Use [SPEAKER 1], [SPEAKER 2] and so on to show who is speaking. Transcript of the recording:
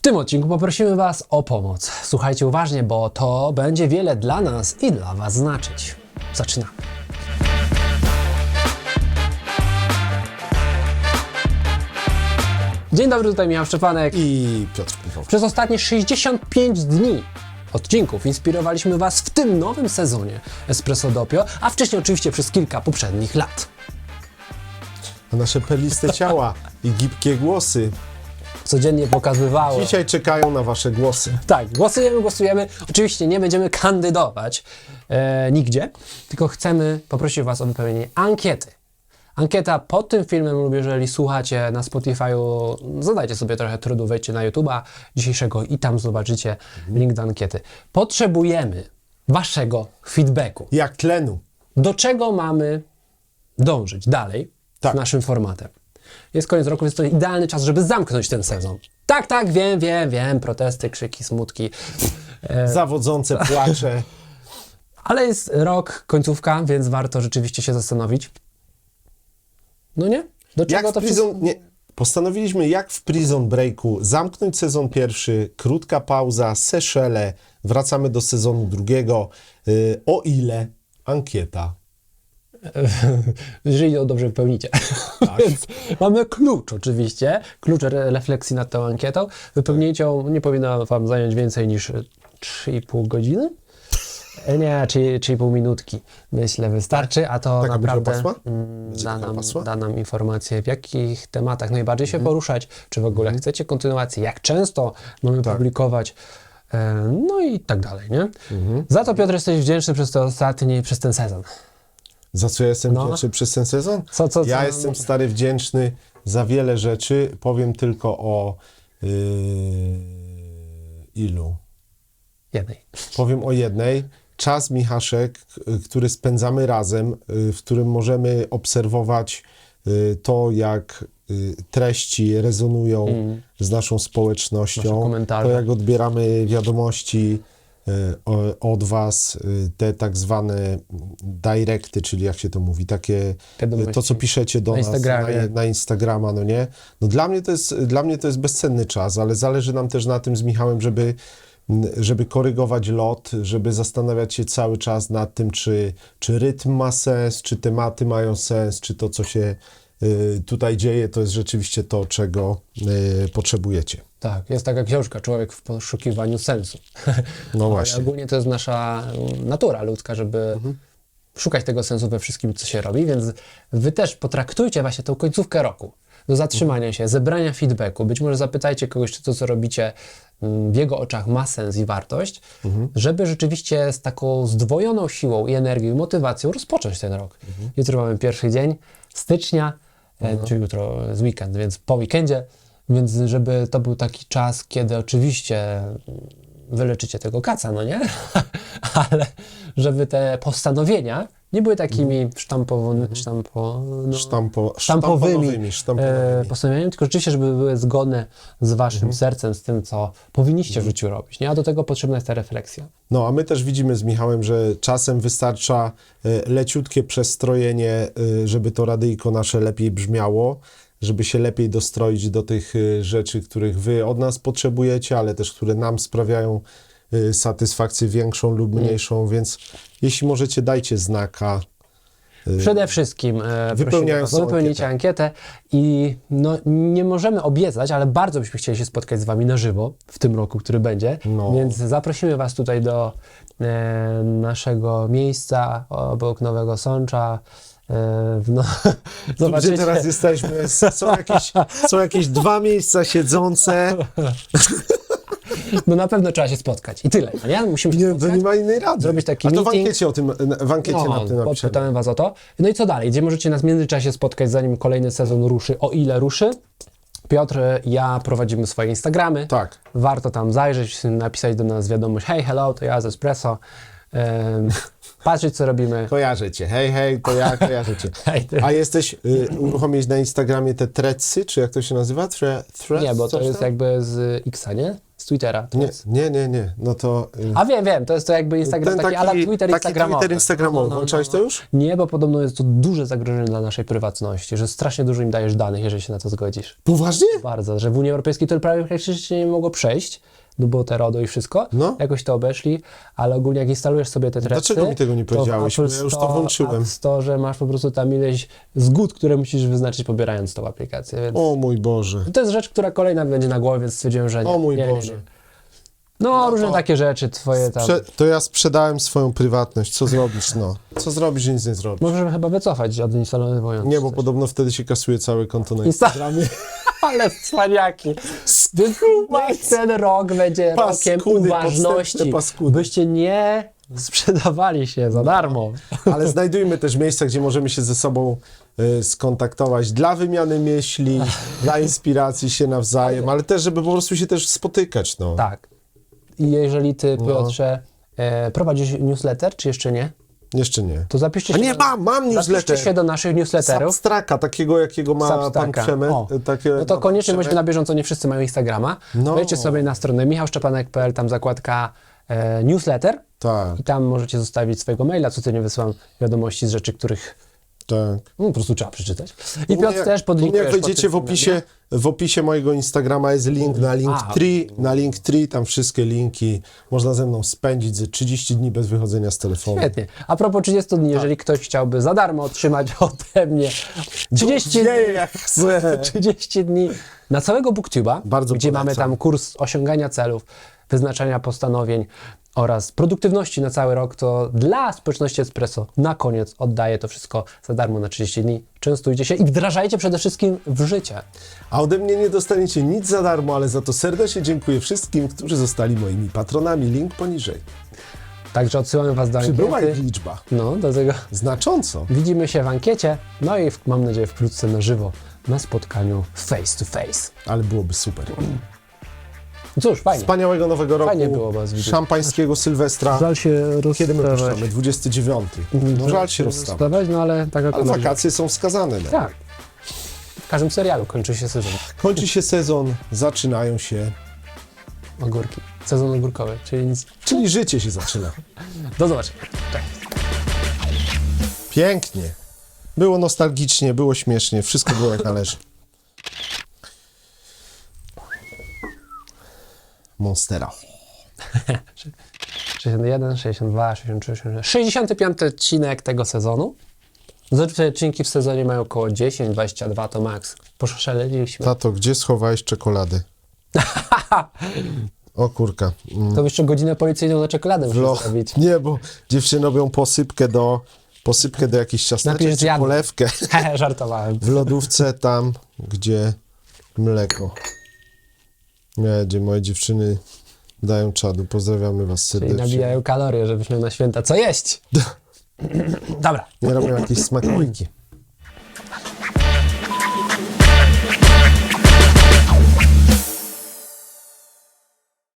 [SPEAKER 1] W tym odcinku poprosimy Was o pomoc. Słuchajcie uważnie, bo to będzie wiele dla nas i dla Was znaczyć. Zaczynamy. Dzień dobry, tutaj Michał Szczepanek.
[SPEAKER 2] i Piotr Michał.
[SPEAKER 1] Przez ostatnie 65 dni odcinków inspirowaliśmy Was w tym nowym sezonie Espresso Doppio, a wcześniej oczywiście przez kilka poprzednich lat.
[SPEAKER 2] Nasze perliste ciała i gibkie głosy
[SPEAKER 1] Codziennie pokazywało.
[SPEAKER 2] dzisiaj czekają na wasze głosy.
[SPEAKER 1] Tak, głosujemy, głosujemy. Oczywiście nie będziemy kandydować e, nigdzie, tylko chcemy poprosić Was o wypełnienie ankiety. Ankieta pod tym filmem lub jeżeli słuchacie na Spotify'u, zadajcie sobie trochę trudu, wejdźcie na YouTube'a dzisiejszego i tam zobaczycie link do ankiety. Potrzebujemy Waszego feedbacku.
[SPEAKER 2] Jak tlenu.
[SPEAKER 1] Do czego mamy dążyć dalej
[SPEAKER 2] Tak.
[SPEAKER 1] z naszym formatem? Jest koniec roku, więc to idealny czas, żeby zamknąć ten sezon. Tak, tak, wiem, wiem, wiem, protesty, krzyki, smutki.
[SPEAKER 2] Zawodzące płacze.
[SPEAKER 1] Ale jest rok, końcówka, więc warto rzeczywiście się zastanowić. No nie? Do czego
[SPEAKER 2] Jak
[SPEAKER 1] to
[SPEAKER 2] prison... Nie. Postanowiliśmy, jak w Prison Breaku, zamknąć sezon pierwszy, krótka pauza, Seszele, wracamy do sezonu drugiego. Y, o ile ankieta.
[SPEAKER 1] Jeżeli ją dobrze wypełnicie.
[SPEAKER 2] Tak.
[SPEAKER 1] Więc mamy klucz oczywiście, klucz re- refleksji nad tą ankietą. Wypełnienie ją nie powinno Wam zająć więcej niż 3,5 godziny. E, Nie, 3,5 minutki myślę wystarczy, a to
[SPEAKER 2] Taka
[SPEAKER 1] naprawdę mm, da nam, da nam informację, w jakich tematach najbardziej się
[SPEAKER 2] Mhm.
[SPEAKER 1] poruszać, czy w ogóle chcecie kontynuacji, jak często mamy
[SPEAKER 2] Tak.
[SPEAKER 1] publikować, e, no i tak dalej, nie?
[SPEAKER 2] Mhm.
[SPEAKER 1] Za to Piotr jesteś wdzięczny przez ten ostatni, przez ten sezon.
[SPEAKER 2] Za co ja jestem
[SPEAKER 1] No.
[SPEAKER 2] wdzięczny przez ten sezon?
[SPEAKER 1] Co, co, co?
[SPEAKER 2] Ja jestem stary wdzięczny za wiele rzeczy. Powiem tylko o yy, ilu.
[SPEAKER 1] Jednej.
[SPEAKER 2] Powiem o jednej. Czas Michaszek, który spędzamy razem, y, w którym możemy obserwować y, to, jak y, treści rezonują z naszą społecznością, to jak odbieramy wiadomości od Was, y, te tak zwane directy, czyli jak się to mówi, takie
[SPEAKER 1] Wiadomości.
[SPEAKER 2] to, co piszecie do
[SPEAKER 1] Na
[SPEAKER 2] nas
[SPEAKER 1] Instagramie.
[SPEAKER 2] na, na Instagrama, no nie? No dla mnie, to jest, dla mnie to jest bezcenny czas, ale zależy nam też na tym z Michałem, żeby, żeby korygować lot, żeby zastanawiać się cały czas nad tym, czy, czy rytm ma sens, czy tematy mają sens, czy to, co się y, tutaj dzieje, to jest rzeczywiście to, czego y, potrzebujecie.
[SPEAKER 1] Tak, jest taka książka, Człowiek w poszukiwaniu sensu.
[SPEAKER 2] No
[SPEAKER 1] Ale
[SPEAKER 2] właśnie.
[SPEAKER 1] ogólnie to jest nasza mm, natura ludzka, żeby szukać tego sensu we wszystkim, co się robi, więc wy też potraktujcie właśnie tą końcówkę roku do zatrzymania się, zebrania feedbacku. Być może zapytajcie kogoś, czy to, co robicie mm, w jego oczach ma sens i wartość, żeby rzeczywiście z taką zdwojoną siłą i energią i motywacją rozpocząć ten rok. Jutro mamy pierwszy dzień stycznia, e, czy jutro jest weekend, więc po weekendzie, więc żeby to był taki czas, kiedy oczywiście wyleczycie tego kaca, no nie? Ale żeby te postanowienia nie były takimi sztampowanymi, sztampo, no,
[SPEAKER 2] Sztampo,
[SPEAKER 1] sztampowymi,
[SPEAKER 2] sztampowymi.
[SPEAKER 1] e, postanowieniami, tylko rzeczywiście, żeby były zgodne z waszym sercem, z tym, co powinniście w życiu robić, nie? A do tego potrzebna jest ta refleksja.
[SPEAKER 2] No, a my też widzimy z Michałem, że czasem wystarcza e, leciutkie przestrojenie, e, żeby to radyjko nasze lepiej brzmiało, żeby się lepiej dostroić do tych e, rzeczy, których wy od nas potrzebujecie, ale też które nam sprawiają e, satysfakcję większą lub mniejszą, więc jeśli możecie, dajcie znaka.
[SPEAKER 1] Przede wszystkim e,
[SPEAKER 2] Wypełniając
[SPEAKER 1] prosimy wypełnijcie ankietę i no, nie możemy obiecać, ale bardzo byśmy chcieli się spotkać z wami na żywo w tym roku, który będzie,
[SPEAKER 2] No.
[SPEAKER 1] więc zaprosimy was tutaj do e, naszego miejsca obok Nowego Sącza. E, w no,
[SPEAKER 2] Tu, gdzie teraz jesteśmy, są jakieś, są jakieś dwa miejsca siedzące.
[SPEAKER 1] no na pewno trzeba się spotkać i tyle. no Nie? Musimy się
[SPEAKER 2] Nie, to
[SPEAKER 1] spotkać.
[SPEAKER 2] nie ma innej rady.
[SPEAKER 1] Zrobić taki
[SPEAKER 2] A to w
[SPEAKER 1] meeting.
[SPEAKER 2] ankiecie o tym, w ankiecie
[SPEAKER 1] No,
[SPEAKER 2] na tym napiszemy.
[SPEAKER 1] Was o to. No i co dalej? Gdzie możecie nas w międzyczasie spotkać, zanim kolejny sezon ruszy, o ile ruszy? Piotr i ja prowadzimy swoje Instagramy.
[SPEAKER 2] Tak.
[SPEAKER 1] Warto tam zajrzeć, napisać do nas wiadomość hej, hello, to ja z Espresso. Patrzeć, co robimy.
[SPEAKER 2] Kojarzę cię. Hej, hej, to ja kojarzę cię.
[SPEAKER 1] Hej, ty.
[SPEAKER 2] A jesteś, y, uruchomiłeś na Instagramie te trecy, czy jak to się nazywa? Tre, threads,
[SPEAKER 1] Nie, bo to
[SPEAKER 2] coś
[SPEAKER 1] jest
[SPEAKER 2] tam?
[SPEAKER 1] jakby z Xa, nie? z Twittera. To
[SPEAKER 2] Nie,
[SPEAKER 1] jest...
[SPEAKER 2] nie, nie, nie. No to... y,
[SPEAKER 1] A wiem, wiem, to jest to jakby Instagram, taki, ala Twitter
[SPEAKER 2] taki
[SPEAKER 1] instagramowy.
[SPEAKER 2] Twitter instagramowy.
[SPEAKER 1] No, no, no,
[SPEAKER 2] Włączałeś to już?
[SPEAKER 1] Nie, bo podobno jest to duże zagrożenie dla naszej prywatności, że strasznie dużo im dajesz danych, jeżeli się na to zgodzisz.
[SPEAKER 2] Poważnie?
[SPEAKER 1] Bardzo, że w Unii Europejskiej to prawie praktycznie nie mogło przejść, no bo te RODO i wszystko,
[SPEAKER 2] No.
[SPEAKER 1] jakoś to obeszli, ale ogólnie jak instalujesz sobie te treści,
[SPEAKER 2] Dlaczego mi tego nie powiedziałeś?
[SPEAKER 1] To
[SPEAKER 2] ja już to włączyłem.
[SPEAKER 1] App Store masz po prostu tam ileś zgód, które musisz wyznaczyć pobierając tą aplikację, więc
[SPEAKER 2] O mój Boże.
[SPEAKER 1] to jest rzecz, która kolejna będzie na głowie, więc stwierdziłem, że nie.
[SPEAKER 2] O mój
[SPEAKER 1] nie, nie,
[SPEAKER 2] Boże.
[SPEAKER 1] nie. No, różne
[SPEAKER 2] to-
[SPEAKER 1] takie rzeczy twoje tam.
[SPEAKER 2] To ja sprzedałem swoją prywatność. Co zrobisz, no? Co zrobisz, że nic nie zrobisz?
[SPEAKER 1] Możemy chyba wycofać od instalowując.
[SPEAKER 2] Nie, bo
[SPEAKER 1] coś.
[SPEAKER 2] podobno wtedy się kasuje całe konto na
[SPEAKER 1] Insta-
[SPEAKER 2] Instagramie.
[SPEAKER 1] Ale cwaniaki. Ten rok będzie rokiem
[SPEAKER 2] Paskudy,
[SPEAKER 1] uważności.
[SPEAKER 2] podstępne paskudy.
[SPEAKER 1] Byście nie sprzedawali się za darmo.
[SPEAKER 2] Ale znajdujmy też miejsca, gdzie możemy się ze sobą y, skontaktować dla wymiany myśli, dla inspiracji się nawzajem, ale też, żeby po prostu się też spotykać, no.
[SPEAKER 1] Tak. I jeżeli ty, Piotrze, e, prowadzisz newsletter, czy jeszcze nie?
[SPEAKER 2] Jeszcze nie.
[SPEAKER 1] To zapiszcie
[SPEAKER 2] A
[SPEAKER 1] się
[SPEAKER 2] nie,
[SPEAKER 1] do,
[SPEAKER 2] mam, mam
[SPEAKER 1] zapiszcie
[SPEAKER 2] newsletter.
[SPEAKER 1] się do naszych newsletterów.
[SPEAKER 2] Substraka, takiego jakiego ma pan
[SPEAKER 1] Substacka.
[SPEAKER 2] Przemek. Takie,
[SPEAKER 1] No to
[SPEAKER 2] ma
[SPEAKER 1] koniecznie
[SPEAKER 2] pan
[SPEAKER 1] bądźmy na bieżąco, nie wszyscy mają Instagrama.
[SPEAKER 2] No.
[SPEAKER 1] Wejdźcie sobie na stronę michałszczepanek.pl, tam zakładka e, newsletter
[SPEAKER 2] Tak,
[SPEAKER 1] i tam możecie zostawić swojego maila, codziennie wysyłam wiadomości z rzeczy, których
[SPEAKER 2] tak.
[SPEAKER 1] no, po prostu trzeba przeczytać. I
[SPEAKER 2] mnie-
[SPEAKER 1] Piotr też
[SPEAKER 2] u mnie
[SPEAKER 1] podlinkujesz
[SPEAKER 2] Jak
[SPEAKER 1] pod
[SPEAKER 2] wejdziecie w opisie, w opisie mojego Instagrama jest link na Linktree, na Linktree, tam wszystkie linki. Można ze mną spędzić ze 30 dni bez wychodzenia z telefonu.
[SPEAKER 1] Świetnie. A propos 30 dni, jeżeli ktoś chciałby za darmo otrzymać ode mnie 30 dni,
[SPEAKER 2] Dzieje jak chce.
[SPEAKER 1] 30 dni na całego BookTube'a,
[SPEAKER 2] Bardzo
[SPEAKER 1] gdzie
[SPEAKER 2] polecam.
[SPEAKER 1] mamy tam kurs osiągania celów, wyznaczania postanowień oraz produktywności na cały rok, to dla społeczności Espresso na koniec oddaję to wszystko za darmo na 30 dni. Częstujcie się i wdrażajcie przede wszystkim w życie.
[SPEAKER 2] A ode mnie nie dostaniecie nic za darmo, ale za to serdecznie dziękuję wszystkim, którzy zostali moimi patronami. Link poniżej.
[SPEAKER 1] Także odsyłam Was do
[SPEAKER 2] Przybyła ich
[SPEAKER 1] ankiety.
[SPEAKER 2] liczba.
[SPEAKER 1] No, do tego
[SPEAKER 2] Znacząco.
[SPEAKER 1] widzimy się w ankiecie, no i w, mam nadzieję wkrótce na żywo, na spotkaniu face to face.
[SPEAKER 2] Ale byłoby super.
[SPEAKER 1] Cóż, fajnie.
[SPEAKER 2] Wspaniałego nowego roku.
[SPEAKER 1] Fajnie było was widzieć.
[SPEAKER 2] Szampańskiego Sylwestra.
[SPEAKER 1] Żal się
[SPEAKER 2] Kiedy my
[SPEAKER 1] rozstawać.
[SPEAKER 2] puszczamy? 29. No żal się rozstawać.
[SPEAKER 1] rozstawać, no ale tak
[SPEAKER 2] Ale
[SPEAKER 1] akurat.
[SPEAKER 2] wakacje są wskazane. No.
[SPEAKER 1] Tak. W każdym serialu kończy się sezon
[SPEAKER 2] Kończy się sezon, zaczynają się,
[SPEAKER 1] ogórki. Sezon ogórkowy, czyli nic.
[SPEAKER 2] czyli życie się zaczyna.
[SPEAKER 1] Do zobaczenia. Cześć.
[SPEAKER 2] Pięknie. Było nostalgicznie, było śmiesznie, wszystko było jak należy. Monstera.
[SPEAKER 1] 61, 62, 63, 64. 65 odcinek tego sezonu. Zazwyczaj odcinki w sezonie mają około 10, 22 to max. Poszaleliśmy.
[SPEAKER 2] Tato, gdzie schowałeś czekoladę? O kurka. Mm,
[SPEAKER 1] To jeszcze godzinę policyjną na czekoladę muszę zrobić.
[SPEAKER 2] Nie, bo dziewczyny robią posypkę do, posypkę do jakichś ciasteczek, czy polewkę.
[SPEAKER 1] Żartowałem.
[SPEAKER 2] W lodówce tam, gdzie mleko. Nie, gdzie moje dziewczyny dają czadu. Pozdrawiamy was
[SPEAKER 1] Czyli
[SPEAKER 2] serdecznie.
[SPEAKER 1] nabijają kalorie, żebyś miał na święta co jeść. Dobra.
[SPEAKER 2] Nie robią jakieś smakołyki.